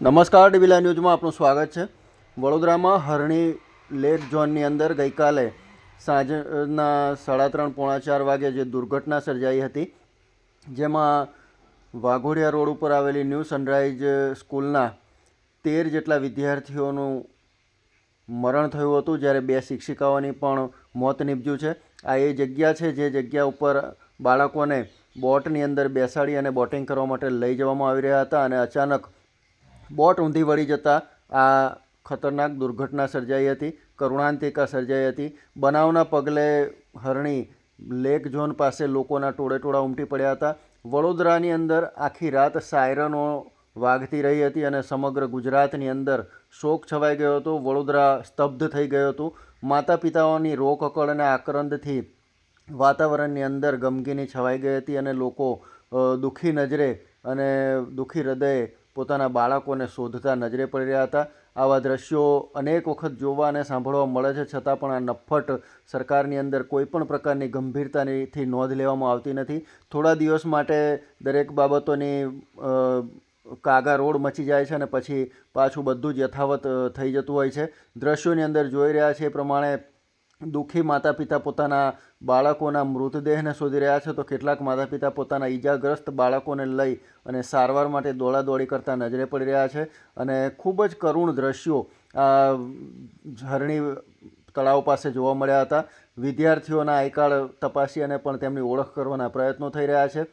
નમસ્કાર ડીવીલા ન્યૂઝમાં આપનું સ્વાગત છે. વડોદરામાં હરણી લેક ઝોનની અંદર ગઈકાલે સાંજના સાડા ત્રણ પોણા ચાર વાગે જે દુર્ઘટના સર્જાઈ હતી, જેમાં વાઘોડિયા રોડ ઉપર આવેલી ન્યૂ સનરાઈઝ સ્કૂલના તેર જેટલા વિદ્યાર્થીઓનું મરણ થયું હતું, જ્યારે બે શિક્ષિકાઓની પણ મોત નીપજ્યું છે. આ એ જગ્યા છે જે જગ્યા ઉપર બાળકોને બોટની અંદર બેસાડી અને બોટિંગ કરવા માટે લઈ જવામાં આવી રહ્યા હતા અને અચાનક બોટ ઊંધી વળી જતાં આ ખતરનાક દુર્ઘટના સર્જાઈ હતી, કરુણાંતિકા સર્જાઈ હતી. બનાવના પગલે હરણી લેક ઝોન પાસે લોકોના ટોળે ટોળા ઉમટી પડ્યા હતા. વડોદરાની અંદર આખી રાત સાયરનો વાગતી રહી હતી અને સમગ્ર ગુજરાતની અંદર શોક છવાઈ ગયો હતો. વડોદરા સ્તબ્ધ થઈ ગયો હતું. માતા પિતાઓની રોકકળ અને આક્રંદથી વાતાવરણની અંદર ગમગીની છવાઈ ગઈ હતી અને લોકો દુઃખી નજરે અને દુઃખી હૃદયે પોતાના બાળકોને શોધતા નજરે પડી રહ્યા હતા. આવા દ્રશ્યો અનેક વખત જોવા અને સાંભળવા મળે છે, છતાં પણ આ નફ્ફટ સરકારની અંદર કોઈપણ પ્રકારની ગંભીરતાથી નોંધ લેવામાં આવતી નથી. થોડા દિવસ માટે દરેક બાબતોની કાગા રોડ મચી જાય છે અને પછી પાછું બધું જ યથાવત થઈ જતું હોય છે. દ્રશ્યોની અંદર જોઈ રહ્યા છે એ પ્રમાણે દુઃખી માતા પિતા પોતાના બાળકોના મૃતદેહને શોધી રહ્યા છે તો કેટલાક માતા પિતા પોતાના ઈજાગ્રસ્ત બાળકોને લઈ અને સારવાર માટે દોડાદોડી કરતા નજરે પડી રહ્યા છે અને ખૂબ જ કરુણ દ્રશ્યો આ ઝરણી તળાવ પાસે જોવા મળ્યા હતા. વિદ્યાર્થીઓના આયકાળ તપાસીને પણ તેમની ઓળખ કરવાના પ્રયત્નો થઈ રહ્યા છે.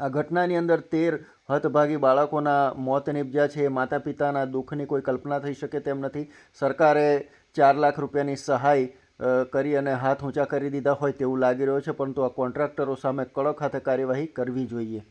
આ ઘટનાની અંદર તેર હતભાગી બાળકોના મોત નિપજ્યા છે. એ માતા પિતાના દુઃખની કોઈ કલ્પના થઈ શકે તેમ નથી. સરકારે ચાર લાખ રૂપિયાની સહાય કરી અને હાથ ઊંચા કરી દીધા હોય તેવું લાગી રહ્યું છે, પરંતુ આ કોન્ટ્રાક્ટરો સામે કડક હાથે કાર્યવાહી કરવી જોઈએ.